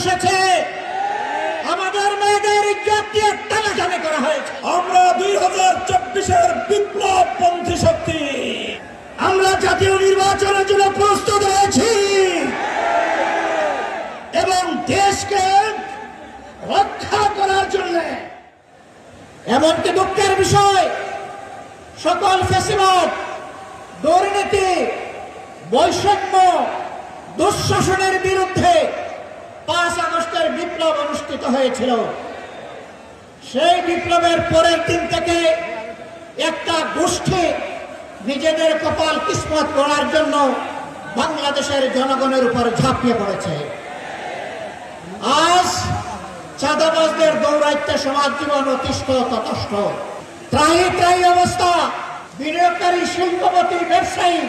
বসেছে আমাদের মেয়েদের ইজ্জত দিয়ে টানাটানি করা হয়েছে। আমরা দুই হাজার চব্বিশের বিপ্লব পন্থী শক্তি। আমরা জাতীয় নির্বাচনের জন্য প্রস্তুত হয়েছি। এবং দেশকে রক্ষা করার জন্য এমনকি দুঃখের বিষয় সকল ফেসিবাদ দুর্নীতি বৈষম্য দুঃশাসনের বিরুদ্ধে পাঁচ আগস্টের বিপ্লব অনুষ্ঠিত হয়েছিল। সেই বিপ্লবের পরের দিন থেকে একটা গোষ্ঠী নিজেদের কপাল কিসমত করার জন্য বাংলাদেশের জনগণের উপর ঝাঁপিয়ে পড়েছে। আজ চাঁদাবাজদের দৌরাইত্যে সমাজ জীবন অতিষ্ঠ ততষ্ঠ ত্রাহি ত্রাহি অবস্থা, বিনিয়োগকারী শিল্পপতি, ব্যবসায়ী,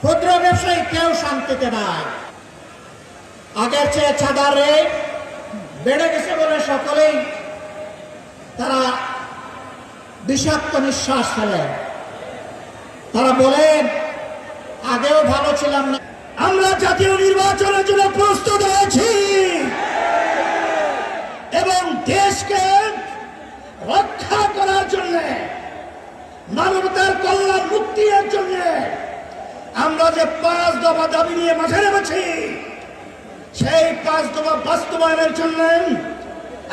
ক্ষুদ্র ব্যবসায়ী কেউ শান্তিতে নাই। আগের চেয়ে চাঁদার রেট বেড়ে গেছে বলে সকলেই তারা বিষাক্ত নিঃশ্বাস ফেলেন তারা বলেন আগেও ভালো ছিলাম না। আমরা জাতীয় নির্বাচনের জন্য প্রস্তুত হয়েছি। এবং দেশকে রক্ষা করার জন্য, মানবতার কল্যাণ মুক্তির জন্য আমরা যে পাঁচ দফা দাবি নিয়ে মাঠে নেমেছি সেই দফা বাস্তবায়নের জন্য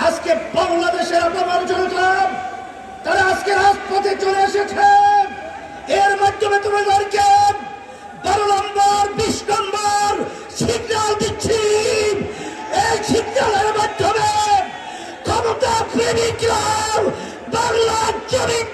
আজকে বাংলাদেশের আপনার জনতা, তারা আজকে রাজপথে চলে এসেছে। এর মাধ্যমে তোমাদেরকে বারো নম্বর, বিশ নম্বর সিগন্যাল দিচ্ছি। এই সিগন্যালের মাধ্যমে ক্ষমতা প্রেমিকরা বাংলার জমিন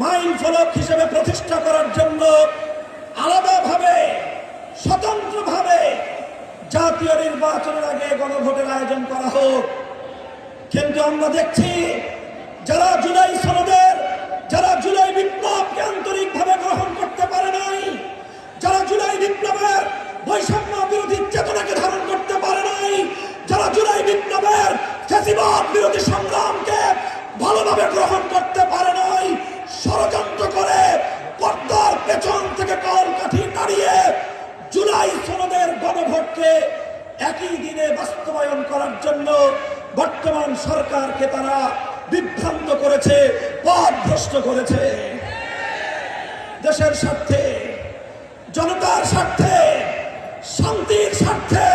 মাইল ফলক হিসেবে প্রতিষ্ঠা করার জন্য আলাদাভাবে, স্বতন্ত্রভাবে জাতীয় নির্বাচনের আগে গণভোটের আয়োজন করা হোক। কিন্তু আমরা দেখছি যারা জুলাই সনদের, যারা জুলাই বিপ্লবকে আন্তরিকভাবে গ্রহণ করতে পারে নাই, যারা জুলাই বিপ্লবের বৈষম্য বিরোধী চেতনাকে ধারণ করতে পারে নাই, যারা জুলাই বিপ্লবের বিরোধী সংগ্রামকে ভালোভাবে গ্রহণ করতে পারে নাই গণভোটকে একই দিনে বাস্তবায়ন করার জন্য বর্তমান সরকারকে তারা বিভ্রান্ত করেছে, পথভ্রষ্ট করেছে। দেশের স্বার্থে, জনতার স্বার্থে, শান্তির স্বার্থে